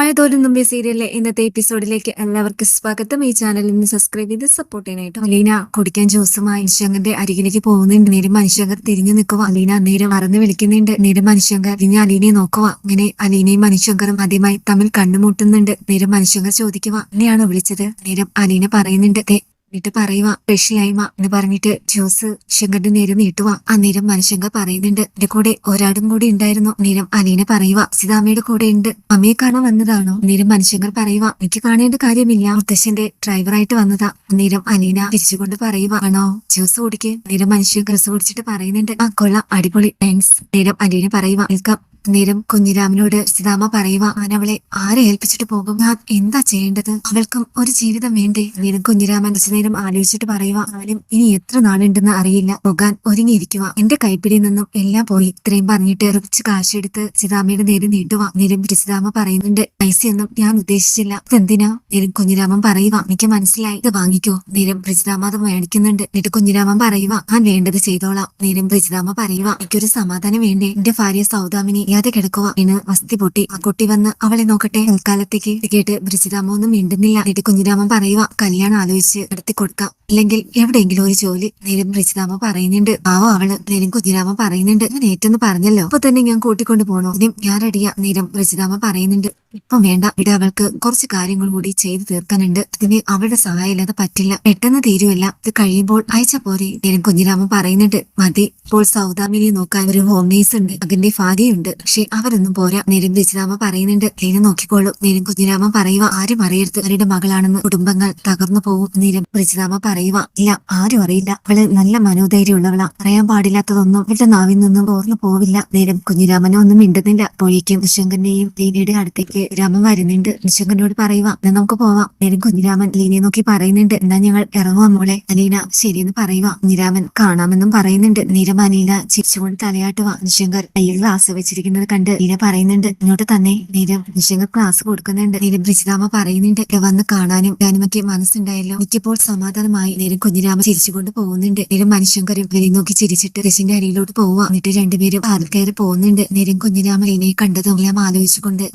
മഴ തോലും തുമ്പി സീരിയലിലെ ഇന്നത്തെ എപ്പിസോഡിലേക്ക് എല്ലാവർക്കും സ്വാഗതം. ഈ ചാനലിൽ നിന്ന് സബ്സ്ക്രൈബ് ചെയ്ത് സപ്പോർട്ട് ചെയ്യാനായിട്ട് അലീന കുടിക്കാൻ ജ്യൂസുമായി മനുഷ്യങ്കന്റെ അരികിലേക്ക് പോകുന്നുണ്ട്. നേരം മനുഷ്യങ്കർ തിരിഞ്ഞു നിൽക്കുക അലീന നേരം മറന്ന് വിളിക്കുന്നുണ്ട്. നേരം മനുഷ്യങ്കർ തിരിഞ്ഞ് അലീനയെ നോക്കുക അങ്ങനെ അലീനയും മനുഷ്യങ്കറും ആദ്യമായി തമ്മിൽ കണ്ടുമുട്ടുന്നുണ്ട് നേരം മനുഷ്യങ്കർ ചോദിക്കുക എന്നെയാണോ വിളിച്ചത്? നേരം അലീന പറയുന്നുണ്ട് "ദേ, എന്നിട്ട് പറയുക സ്പെഷ്യലായ്മ എന്ന് പറഞ്ഞിട്ട് ജ്യൂസ് ശങ്കറിന്റെ നേരെ നീട്ടുക അന്നേരം മനുഷ്യങ്ക പറയുന്നുണ്ട് എന്റെ കൂടെ ഒരാടും കൂടി ഉണ്ടായിരുന്നു. നേരം അനീനെ പറയുക സിതാമയുടെ കൂടെ ഉണ്ട്. അമ്മയെ കാണാൻ വന്നതാണോ? നേരം മനുഷ്യങ്കർ പറയുക എനിക്ക് കാണേണ്ട കാര്യമില്ല. മുത്തശ്ശന്റെ ഡ്രൈവറായിട്ട് വന്നതാ. നേരം അനീന തിരിച്ചുകൊണ്ട് പറയുക ആണോ? ജ്യൂസ് കുടിക്കേ നേരം മനുഷ്യൻ ഡ്രസ് കുടിച്ചിട്ട് പറയുന്നുണ്ട് ആ കൊള്ളാം. അടിപൊളി. താങ്ക്സ് നേരം അലീന പറയുക നിൽക്കാം. നേരം കുഞ്ഞിരാമനോട് സീതാമ്മ പറയുക ഞാൻ അവളെ ആരെ ഏൽപ്പിച്ചിട്ട് പോകും? ഞാൻ എന്താ ചെയ്യേണ്ടത്? അവൾക്കും ഒരു ജീവിതം വേണ്ടേ? നേരം കുഞ്ഞിരാമൻ കുറച്ചു നേരം ആലോചിച്ചിട്ട് പറയുക ആരും ഇനി എത്ര നാളുണ്ടെന്ന് അറിയില്ല. പോകാൻ ഒരുങ്ങിയിരിക്കുക എന്റെ കൈപ്പിടിയിൽ നിന്നും എല്ലാം പോയി. ഇത്രയും പറഞ്ഞിട്ട് കുറച്ച് കാശെടുത്ത് സീതാമ്മയുടെ നേരെ നീട്ടുക നേരം സീതാമ്മ പറയുന്നുണ്ട് പൈസയൊന്നും ഞാൻ ഉദ്ദേശിച്ചില്ല. ഇതെന്തിനാ? നേരം കുഞ്ഞിരാമൻ പറയുക എനിക്ക് മനസ്സിലായി. ഇത് വാങ്ങിക്കോ. നേരം ബ്രിജിതാമ്മ അത് മേടിക്കുന്നുണ്ട്. എന്നിട്ട് കുഞ്ഞിരാമൻ പറയുക ഞാൻ വേണ്ടത് ചെയ്തോളാം. നേരം ബ്രിജിതാമ്മ പറയുക എനിക്കൊരു സമാധാനം വേണ്ടേ? എന്റെ ഭാര്യ സൗദാമിനി യാതെ കിടക്കുക എന്ന് വസതി പൊട്ടി. ആ കുട്ടി വന്ന് അവളെ നോക്കട്ടെ. തൽക്കാലത്തേക്ക് കേട്ട് ബ്രിജിതാമ്മ ഒന്നും മിണ്ടുന്നില്ല. എന്നിട്ട് കുഞ്ഞിരാമൻ പറയുക കല്യാണം ആലോചിച്ച് നടത്തി കൊടുക്കാം. അല്ലെങ്കിൽ എവിടെയെങ്കിലും ഒരു ജോലി നേരം ബ്രിജിതാമ്മ പറയുന്നുണ്ട്. ആവോ അവൾ നേരം കുഞ്ഞിരാമ പറയുന്നുണ്ട്. ഞാൻ ഏറ്റെന്ന് പറഞ്ഞല്ലോ. അപ്പൊ തന്നെ ഞാൻ കൂട്ടിക്കൊണ്ട് പോണോ? ഇതിനും ഞാൻ റെഡിയാ നേരം ബ്രിജിതാമ്മ പറയുന്നുണ്ട്. ഇപ്പം വേണ്ട ഇവിടെ അവൾക്ക് കുറച്ച് കാര്യങ്ങൾ കൂടി ചെയ്തു തീർക്കാനുണ്ട്. ഇതിന് അവളുടെ സഹായം ഇല്ലാതെ പറ്റില്ല. പെട്ടെന്ന് തീരുമല്ല ഇത് കഴിയുമ്പോൾ അയച്ച പോരെ നേരം കുഞ്ഞിരാമൻ പറയുന്നുണ്ട് മതി. ഇപ്പോൾ സൗദാമിനെ നോക്കാൻ ഒരു ഹോം നേഴ്സ് ഉണ്ട്. അതിന്റെ ഭാര്യയുണ്ട്. പക്ഷെ അവരൊന്നും പോരാ. നേരം രചിതാമ പറയുന്നുണ്ട് ലീന നോക്കിക്കോളൂ. നേരം കുഞ്ഞിരാമൻ പറയുക ആരും അറിയരുത്. അവരുടെ മകളാണെന്ന് കുടുംബങ്ങൾ തകർന്നു പോകും. നേരം രചിതാമ പറയുക ഇല്ല ആരും അറിയില്ല. അവൾ നല്ല മനോധൈര്യമുള്ളവളാ. അറിയാൻ പാടില്ലാത്തതൊന്നും അവരുടെ നാവിൽ നിന്നും ഓർന്നു പോവില്ല. നേരം കുഞ്ഞിരാമനെ ഒന്നും മിണ്ടുന്നില്ല. അപ്പോഴേക്കും ശങ്കരനെയും ലീനയുടെ അടുത്തേക്ക് രാമൻ വരുന്നുണ്ട്. നിശങ്കനോട് പറയുക നമുക്ക് പോവാം. നേരം കുഞ്ഞിരാമൻ ലീനയെ നോക്കി പറയുന്നുണ്ട്. എന്നാ ഞങ്ങൾ ഇറങ്ങുവാ മോളെ. അലീന ശരിയെന്ന് പറയുക കുഞ്ഞിരാമൻ കാണാമെന്നും പറയുന്നുണ്ട്. നീരം അലീന ചിരിച്ചുകൊണ്ട് തലയാട്ടുക നിശങ്കർ കയ്യിൽ ക്ലാസ് വെച്ചിരിക്കുന്നത് കണ്ട് ലീന പറയുന്നുണ്ട്. ഇങ്ങോട്ട് തന്നെ. നീരം നിശങ്കർ ക്ലാസ് കൊടുക്കുന്നുണ്ട്. നീരം ബ്രിജിതാമ പറയുന്നുണ്ട്. "ഇവിടെ വന്ന് കാണാനും ഞാനുമൊക്കെ മനസ്സുണ്ടായല്ലോ. എനിക്കിപ്പോൾ സമാധാനമായി നേരം കുഞ്ഞിരാമ ചിരിച്ചുകൊണ്ട് പോകുന്നുണ്ട്. നേരം മനുഷ്യങ്കരും വെളി നോക്കി ചിരിച്ചിട്ട് ഋഷിന്റെ അരിയിലോട്ട് പോവുക എന്നിട്ട് രണ്ടുപേരും ആൾക്കാർ പോകുന്നുണ്ട്. നേരം കുഞ്ഞിരാമ ലീനയെ കണ്ടതും എല്ലാം ആലോചിച്ചുകൊണ്ട്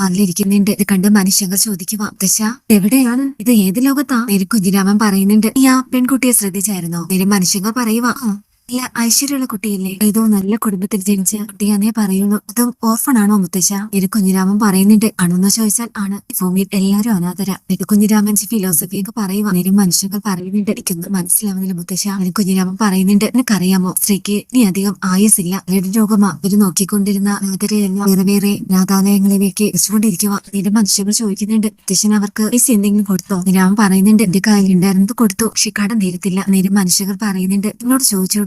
അതിലിരിക്കുന്നുണ്ട് ഇത് കണ്ട് മനുഷ്യങ്ങൾ ചോദിക്കുക ദശ എവിടെയാണ്? ഇത് ഏത് ലോകത്താ? നേരം കുഞ്ഞിരാമൻ പറയുന്നുണ്ട്. ഈ ആ പെൺകുട്ടിയെ ശ്രദ്ധിച്ചായിരുന്നോ? നേരം മനുഷ്യങ്ങൾ പറയുക "ആ, ഇല്ല ഐശ്വര്യമുള്ള കുട്ടിയല്ലേ? ഏതോ നല്ല കുടുംബത്തിൽ ജനിച്ച കുട്ടിയാന്നേ പറയുള്ളൂ. അതും ഓർഫൺ ആണോ മുത്തശ്ശ? ഇത് കുഞ്ഞിരാമൻ പറയുന്നുണ്ട്. ആണോന്ന് ചോദിച്ചാൽ ആണ്. ഭൂമിയിൽ എല്ലാവരും അനാഥര. ഇത് കുഞ്ഞിരാമൻ ഫിലോസഫി ഒക്കെ പറയുക നേരം മനുഷ്യങ്ങൾ പറയുന്നുണ്ട്. എനിക്കൊന്നും മനസ്സിലാവുന്നില്ല മുത്തശ്ശ. ഇത് കുഞ്ഞിരാമൻ പറയുന്നുണ്ട്. നിനക്കറിയാമോ? സ്ത്രീക്ക് നീ അധികം ആയുസില്ല ഏഴ് രോഗമാ. ഇവർ നോക്കിക്കൊണ്ടിരുന്ന അനാഥരെയെല്ലാം വേറെ വേറെ അനാഥാലയങ്ങളിലേക്ക് വെച്ചുകൊണ്ടിരിക്കുക നേരം മനുഷ്യങ്ങൾ ചോദിക്കുന്നുണ്ട്. മുത്തശ്ശൻ അവർക്ക് പൈസ എന്തെങ്കിലും കൊടുത്തോ? നിരാമൻ പറയുന്നുണ്ട്. എന്റെ കയ്യിലുണ്ടായിരുന്നത് കൊടുത്തു. പക്ഷെ കടം തീരത്തില്ല. നേരം മനുഷ്യർ പറയുന്നുണ്ട്. എന്നോട്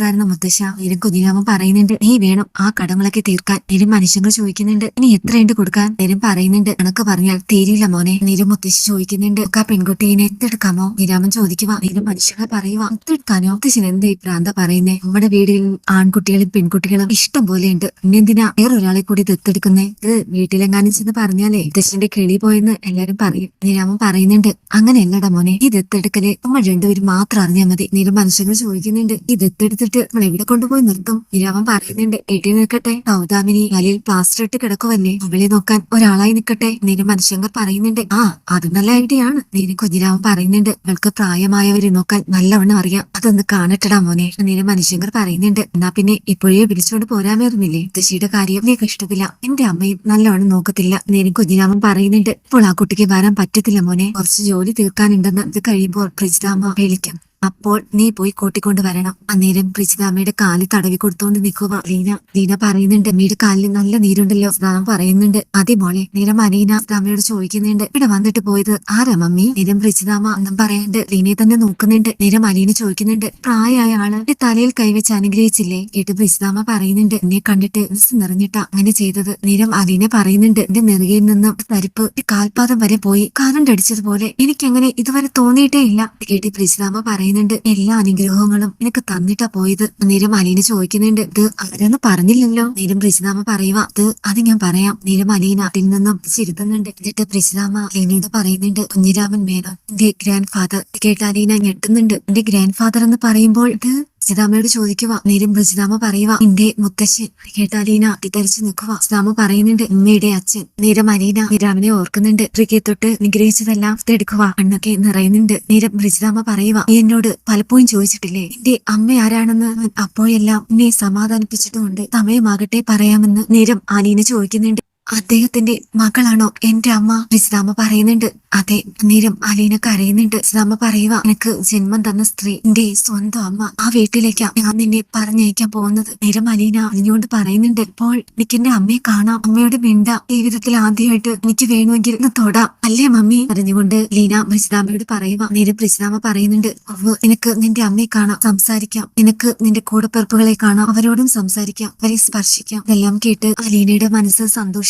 ചോദിച്ചുകൂടായിരുന്നു മുത്തശ്ശ എനിക്ക് കുഞ്ഞിരാമൻ പറയുന്നുണ്ട് നീ വേണം ആ കടങ്ങളൊക്കെ തീർക്കാൻ. നേരം മനുഷ്യങ്ങൾ ചോദിക്കുന്നുണ്ട് ഇനി എത്രയുണ്ട് കൊടുക്കാൻ? നേരം പറയുന്നുണ്ട് കണക്ക് പറഞ്ഞാൽ തീരില്ല മോനെ. നീരും മുത്തശ്ശി ചോദിക്കുന്നുണ്ട് ആ പെൺകുട്ടീനെ എത്തെടുക്കാമോ നിരാമൻ ചോദിക്കുക നേരം മനുഷ്യങ്ങൾ പറയുക എത്തെടുക്കാനോ മുത്തശ്ശിന് എന്താ ഈ പ്രാന്ത പറയുന്നേ? നമ്മുടെ വീടിൽ ആൺകുട്ടികളും പെൺകുട്ടികളും ഇഷ്ടം പോലെ ഉണ്ട്. പിന്നെന്തിനാ വേറൊരാളെ കൂടി ദത്തെടുക്കുന്നേ? ഇത് വീട്ടിലെങ്ങാനും ചെന്ന് പറഞ്ഞാലേ മുത്തശ്ശന്റെ കിളി പോയെന്ന് എല്ലാരും പറയും. നിരാമൻ പറയുന്നുണ്ട് അങ്ങനെ അങ്ങനെയല്ലടാ മോനെ ഈ ദത്തെടുക്കൽ നമ്മൾ രണ്ടുപേരും മാത്രം അറിഞ്ഞാൽ മതി. നിര മനുഷ്യങ്ങൾ ചോദിക്കുന്നുണ്ട് ഈ ദത്തെടുത്തിട്ട് നമ്മൾ എവിടെ കൊണ്ടുപോയി നിർത്തും. ഇരവൻ പറയുന്നുണ്ട് എട്ടി നിൽക്കട്ടെ. സൗദാമിനി അലിയിൽ പ്ലാസ്റ്റർ ഇട്ട് കിടക്കുവല്ലേ. അവളെ നോക്കാൻ ഒരാളായി നിൽക്കട്ടെ. നിര മനുഷ്യങ്ങൾ പറയുന്നുണ്ട് ആ അത് നല്ല ഐഡിയ ആണ്. നീര കുഞ്ഞിരാമൻ പറയുന്നുണ്ട് അവൾക്ക് പ്രായമായവരെ നോക്കാൻ നല്ലവണ്ണം അറിയാം. അതൊന്ന് കാണട്ടടാ മോനെ. നീര മനുഷ്യങ്ങൾ പറയുന്നുണ്ട് എന്നാ പിന്നെ ഇപ്പോഴേ വിളിച്ചുകൊണ്ട് പോരാമായിരുന്നില്ലേ ദശിയുടെ കാര്യം നീക്ക് ഇഷ്ടത്തില്ല. എന്റെ അമ്മയും നല്ലവണ്ണം നോക്കത്തില്ല. നേരം കുഞ്ഞിരാമൻ പറയുന്നുണ്ട് ഇപ്പോൾ ആ കുട്ടിക്ക് വരാൻ പറ്റത്തില്ല മോനെ. കുറച്ച് ജോലി തീർക്കാനുണ്ടെന്ന് ഇത് കഴിയുമ്പോൾ പ്രിജിതാമ്മ വിളിക്കും അപ്പോൾ നീ പോയി കൂട്ടിക്കൊണ്ട് വരണം. അന്നേരം പ്രിജിതാമ്മയുടെ കാലിൽ തടവി കൊടുത്തോണ്ട് നിൽക്കുക ലീന. ലീന പറയുന്നുണ്ട് അമ്മയുടെ കാലിൽ നല്ല നീരുണ്ടല്ലോ സ്നാമ പറയുന്നുണ്ട്. അതെ മോളെ നേരം അനീന അമ്മയോട് ചോദിക്കുന്നുണ്ട് ഇവിടെ വന്നിട്ട് പോയത് ആരാ മമ്മി? നേരം പ്രിജിതാമ്മ എന്നും പറയുന്നുണ്ട് ലീനയെ തന്നെ നോക്കുന്നുണ്ട്. നേരം അലീന ചോദിക്കുന്നുണ്ട് പ്രായമായ ആൾ? എന്റെ തലയിൽ കൈവച്ച് അനുഗ്രഹിച്ചില്ലേ? കേട്ട് പ്രിജിതാമ്മ പറയുന്നുണ്ട് എന്നെ കണ്ടിട്ട് നിറഞ്ഞിട്ടാ അങ്ങനെ ചെയ്തത്. നേരം അലീന പറയുന്നുണ്ട് എന്റെ നെറുകയിൽ നിന്ന് തരിപ്പ് കാൽപാദം വരെ പോയി കാലം അടിച്ചതുപോലെ എനിക്കങ്ങനെ ഇതുവരെ തോന്നിയിട്ടേ ഇല്ല. കേട്ടി പ്രിജിതാമ പ്രിജിതാമ്മ പറയുന്നുണ്ട്. എല്ലാ അനുഗ്രഹങ്ങളും എനിക്ക് തന്നിട്ടാ പോയത്. നേരം അലീന ചോദിക്കുന്നുണ്ട്. ഇത് ആരെന്ന് പറഞ്ഞില്ലല്ലോ. നേരം പ്രിജിതാമ്മ പറയുക ഇത് അത് ഞാൻ പറയാം. നേരം അലീന അതിൽ നിന്നും ചിരുത്തുന്നുണ്ട് എന്നിട്ട് പ്രിജിതാമ്മ അലീനയോട് പറയുന്നുണ്ട്. കുഞ്ഞിരാമൻ മേനോൻ എന്റെ ഗ്രാൻഡ് ഫാദർ കേട്ട് അലീന ഞെട്ടുന്നുണ്ട്. എന്റെ ഗ്രാൻഡ് ഫാദർ എന്ന് പറയുമ്പോൾ ഇത് ബ്രജിതാമ്മയോട് ചോദിക്കുക നേരം സിതാമ പറയുക എന്റെ മുത്തശ്ശൻ കേട്ടാലീന തിരിച്ചു നിൽക്കുക സിതാമ പറയുന്നുണ്ട് ഉമ്മയുടെ അച്ഛൻ നേരം അലീന നിരാമനെ ഓർക്കുന്നുണ്ട് ക്രിക്കറ്റ് തൊട്ട് നിഗ്രഹിച്ചതെല്ലാം എടുക്കുക കണ്ണൊക്കെ നിറയുന്നുണ്ട്. നേരം ബ്രിജിതാമ പറയുക "നീ എന്നോട് പലപ്പോഴും ചോദിച്ചിട്ടില്ലേ എന്റെ അമ്മ ആരാണെന്ന് അപ്പോഴെല്ലാം എന്നെ സമാധാനിപ്പിച്ചിട്ടുമുണ്ട് സമയമാകട്ടെ പറയാമെന്ന്. നേരം അലീന ചോദിക്കുന്നുണ്ട് അദ്ദേഹത്തിന്റെ മകളാണോ എന്റെ അമ്മ? ബ്രജിതാമ്മ പറയുന്നുണ്ട്. അതെ നേരം അലീന അറിയുന്നുണ്ട് ബ്രജിതാമ്മ പറയുക എനിക്ക് ജന്മം തന്ന സ്ത്രീ എന്റെ സ്വന്തം അമ്മ. ആ വീട്ടിലേക്കാ ഞാൻ നിന്നെ പറഞ്ഞയക്കാൻ പോകുന്നത്. നേരം അലീന അറിഞ്ഞുകൊണ്ട് പറയുന്നുണ്ട് ഇപ്പോൾ എനിക്ക് എന്റെ അമ്മയെ കാണാം. അമ്മയുടെ മിണ്ട. ജീവിതത്തിൽ ആദ്യമായിട്ട് എനിക്ക് വേണമെങ്കിൽ തൊടാം. അല്ലേ മമ്മി? അറിഞ്ഞുകൊണ്ട് ലീന ബ്രജിതാമ്മയോട് പറയുക നേരം ബ്രജിതാമ്മ പറയുന്നുണ്ട് "ഉവ്വ്, നിനക്ക് നിന്റെ അമ്മയെ കാണാം. സംസാരിക്കാം. നിനക്ക് നിന്റെ കൂടപ്പിറപ്പുകളെ കാണാം. അവരോടും സംസാരിക്കാം. അവരെ സ്പർശിക്കാം. ഇതെല്ലാം കേട്ട് അലീനയുടെ മനസ്സ്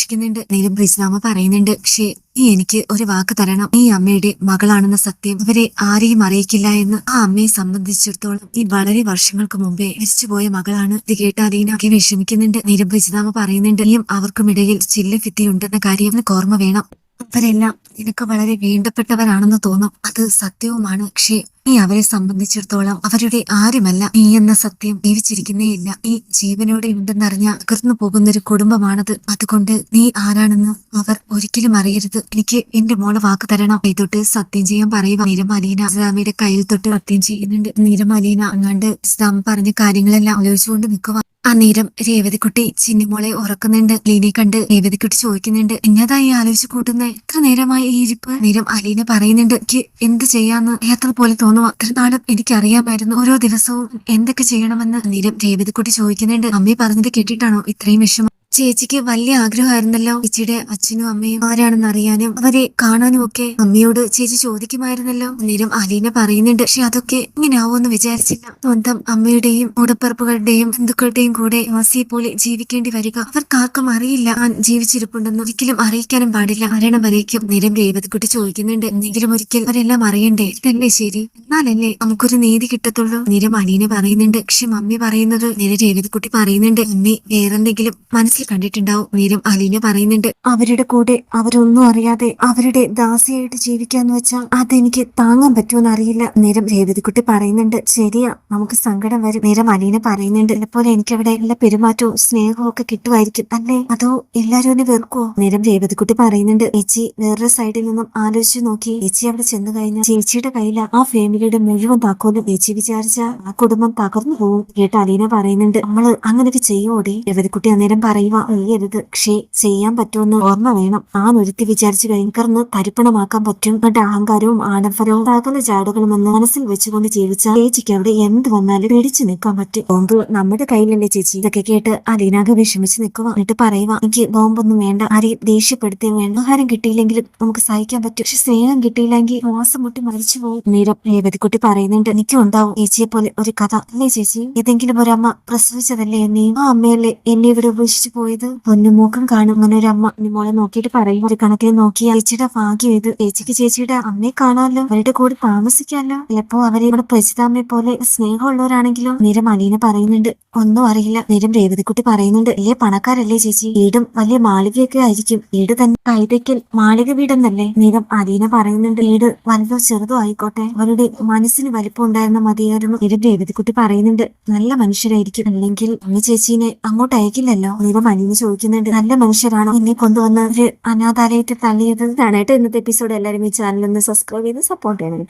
സന്തോഷിക്കുന്നുണ്ട് നേരം ഇസ്ലാമ പറയുന്നുണ്ട്. പക്ഷേ നീ എനിക്ക് ഒരു വാക്ക് തരണം. നീ അമ്മയുടെ മകളാണെന്ന സത്യം ഇവരെ ആരെയും അറിയിക്കില്ല എന്ന് ആ അമ്മയെ സംബന്ധിച്ചിടത്തോളം ഈ വളരെ വർഷങ്ങൾക്ക് മുമ്പേ മരിച്ചുപോയ മകളാണ്. ഇത് കേട്ട് അലീനൊക്കെ വിഷമിക്കുന്നുണ്ട്. നിരബ്രജിതാമ പറയുന്നുണ്ട്. നീയും അവർക്കുമിടയിൽ ചില്ലഭിത്തി ഉണ്ടെന്ന കാര്യം ഓർമ്മ വേണം. അവരെല്ലാം നിനക്ക് വളരെ വേണ്ടപ്പെട്ടവരാണെന്ന് തോന്നും. അത് സത്യവുമാണ്. പക്ഷേ നീ അവരെ സംബന്ധിച്ചിടത്തോളം അവരുടെ ആരുമല്ല. നീ എന്ന സത്യം ജീവിച്ചിരിക്കുന്നേയില്ല. നീ ജീവനോടെ ഉണ്ടെന്നറിഞ്ഞ അകർന്നു പോകുന്ന ഒരു കുടുംബമാണത്. അതുകൊണ്ട് നീ ആരാണെന്ന് അവർ ഒരിക്കലും അറിയരുത്. എനിക്ക് എന്റെ മോളെ വാക്ക് തരണം. ഇതൊട്ട് സത്യം ചെയ്യാൻ പറയുക. നിരമലീന ഇസ്ലാമിയുടെ കയ്യിൽ തൊട്ട് സത്യം ചെയ്യുന്നുണ്ട്. നിരമലീന അങ്ങാണ്ട് ഇസ്ലാം പറഞ്ഞ കാര്യങ്ങളെല്ലാം ആലോചിച്ചുകൊണ്ട് നിൽക്കുക ആ നേരം രേവതിക്കുട്ടി ചിന്നിമോളെ ഉറക്കുന്നുണ്ട്. ലീനെ കണ്ട് രേവതിക്കുട്ടി ചോദിക്കുന്നുണ്ട് എന്നതായി ആലോചിച്ച് കൂട്ടുന്ന എത്ര നേരമായി ഈ ഇരിപ്പ്? നേരം അലീന പറയുന്നുണ്ട് എനിക്ക് എന്ത് ചെയ്യാന്ന് യാത്ര പോലെ തോന്നുക അത്ര നാളും എനിക്കറിയാമായിരുന്നു ഓരോ ദിവസവും എന്തൊക്കെ ചെയ്യണമെന്ന്. നേരം രേവതിക്കുട്ടി ചോദിക്കുന്നുണ്ട് അമ്മയെ പറഞ്ഞത് കേട്ടിട്ടാണോ? ഇത്രയും വിഷമം ചേച്ചിക്ക് വലിയ ആഗ്രഹമായിരുന്നല്ലോ. ചേച്ചിയുടെ അച്ഛനും അമ്മയും ആരാണെന്ന് അറിയാനും അവരെ കാണാനും ഒക്കെ അമ്മയോട് ചേച്ചി ചോദിക്കുമായിരുന്നല്ലോ. നേരം അലീന പറയുന്നുണ്ട് പക്ഷെ അതൊക്കെ ഇങ്ങനെ ആവുമെന്ന് വിചാരിച്ചില്ല. സ്വന്തം അമ്മയുടെയും ഓടപ്പറപ്പുകളുടെയും ബന്ധുക്കളുടെയും കൂടെ വാസിയെ പോലെ ജീവിക്കേണ്ടി വരിക. അവർക്കാർക്കും അറിയില്ല. ഞാൻ ജീവിച്ചിരിപ്പുണ്ടെന്ന് ഒരിക്കലും അറിയിക്കാനും പാടില്ല. മരണം വരേക്കും നേരം രേവതിക്കുട്ടി ചോദിക്കുന്നുണ്ട്. എന്തെങ്കിലും ഒരിക്കൽ അവരെല്ലാം അറിയണ്ടേ? ഇതല്ലേ ശരി. എന്നാലല്ലേ നമുക്കൊരു നീതി കിട്ടത്തുള്ളൂ. നേരം അലീന പറയുന്നുണ്ട്. പക്ഷെ മമ്മി പറയുന്നത് നേരെ രേവതിക്കുട്ടി പറയുന്നുണ്ട്. മമ്മി വേറെന്തെങ്കിലും മനസ്സിൽ കണ്ടിട്ടുണ്ടാവും. വീരം അലീന പറയുന്നുണ്ട് അവരുടെ കൂടെ അവരൊന്നും അറിയാതെ അവരുടെ ദാസിയായിട്ട് ജീവിക്കാന്ന് വെച്ചാൽ അതെനിക്ക് താങ്ങാൻ പറ്റുമെന്ന് അറിയില്ല. നേരം രേവതിക്കുട്ടി പറയുന്നുണ്ട് ശരിയാ നമുക്ക് സങ്കടം വരും. നേരം അലീന പറയുന്നുണ്ട് ചിലപ്പോൾ എനിക്ക് അവിടെ എല്ലാ പെരുമാറ്റവും സ്നേഹവും ഒക്കെ കിട്ടുമായിരിക്കും അല്ലേ? അതോ എല്ലാരും വെറുക്കോ നേരം രേവതിക്കുട്ടി പറയുന്നുണ്ട് ചേച്ചി വേറൊരു സൈഡിൽ നിന്നും ആലോചിച്ച് നോക്കി. ചേച്ചി അവിടെ ചെന്ന് കഴിഞ്ഞാൽ ചേച്ചിയുടെ കയ്യില ആ ഫാമിലിയുടെ മുഴുവൻ താക്കോലും. ചേച്ചി വിചാരിച്ച ആ കുടുംബം തകർന്നു പോകും കേട്ട് അലീന പറയുന്നുണ്ട് നമ്മൾ അങ്ങനെയൊക്കെ ചെയ്യുമോടെ രേവതിക്കുട്ടി അന്നേരം പറയുക എഴുതരുത് ക്ഷേ ചെയ്യാൻ പറ്റുമെന്ന് ഓർമ്മ വേണം. ആ ഒരുത്തി വിചാരിച്ചു കഴിഞ്ഞർന്ന് തരിപ്പണമാക്കാൻ പറ്റും. എന്നിട്ട് അഹങ്കാരവും ആഡംബരവും സകല ചാടുകളുമെന്ന് മനസ്സിൽ വെച്ചുകൊണ്ട് ജീവിച്ച ചേച്ചിക്ക് അവിടെ എന്ത് വന്നാലും പിടിച്ചു നിൽക്കാൻ പറ്റും. ബോംബ് നമ്മുടെ കയ്യിലല്ലേ ചേച്ചി? ഇതൊക്കെ കേട്ട് അലീനാകെ വിഷമിച്ച് നിൽക്കുക എന്നിട്ട് പറയുക എനിക്ക് ബോംബൊന്നും വേണ്ട. ആരെയും ദേഷ്യപ്പെടുത്തുകയും വേണ്ട ആഹാരം കിട്ടിയില്ലെങ്കിലും നമുക്ക് സഹിക്കാൻ പറ്റും. പക്ഷെ സ്നേഹം കിട്ടിയില്ലെങ്കിൽ ശ്വാസം മുട്ടി മരിച്ചു പോകും. നേരം രേവതിക്കുട്ടി പറയുന്നുണ്ട് എനിക്കും ഉണ്ടാവും ചേച്ചിയെ പോലെ ഒരു കഥ. അല്ലേ ചേച്ചി? ഏതെങ്കിലും ഒരമ്മ പ്രസവിച്ചതല്ലേ എന്നെയും ആ അമ്മയല്ലേ എന്നെ ഇവിടെ ഉപേക്ഷിച്ചു പോയത്? പൊന്നുമൂക്കം കാണും. അങ്ങനെ ഒരു അമ്മ മോളെ നോക്കിയിട്ട് പറയും. ഒരു കണക്കിന് നോക്കി ചേച്ചിയുടെ ഭാഗ്യം ഇത്. ചേച്ചിക്ക് ചേച്ചിയുടെ അമ്മയെ കാണാമല്ലോ. അവരുടെ കൂടെ താമസിക്കാമല്ലോ. ചിലപ്പോ അവരെ ഇവിടെ പ്രജിതാമ്മയെ പോലെ സ്നേഹമുള്ളവരാണെങ്കിലും? നേരം അലീന പറയുന്നുണ്ട്. ഒന്നും അറിയില്ല. നേരം രേവതിക്കുട്ടി പറയുന്നുണ്ട് വലിയ പണക്കാരല്ലേ ചേച്ചി? വീടും വലിയ മാളികയൊക്കെ ആയിരിക്കും. വീട് തന്നെ കൈതയ്ക്കൽ മാളിക വീടെന്നല്ലേ? നേരം അലീന പറയുന്നുണ്ട് വീട് വലുതോ ചെറുതോ ആയിക്കോട്ടെ. അവരുടെ മനസ്സിന് വലിപ്പം ഉണ്ടായിരുന്ന മതിയായിരുന്നു. നേരം രേവതിക്കുട്ടി പറയുന്നുണ്ട് നല്ല മനുഷ്യരായിരിക്കും. അല്ലെങ്കിൽ അമ്മ ചേച്ചീനെ അങ്ങോട്ട് അയക്കില്ലല്ലോ? നേരം അലീന ചോദിക്കുന്നുണ്ട് നല്ല മനുഷ്യരാണോ? എന്നെ കൊണ്ടുവന്ന ഒരു അനാഥാലയത്തിൽ തള്ളിയത്? ഇതാണ് കേട്ടോ ഇന്നത്തെ എപ്പിസോഡ് എല്ലാവരും ഈ ചാനലിൽ ഒന്ന് സബ്സ്ക്രൈബ് ചെയ്ത് സപ്പോർട്ട് ചെയ്യണം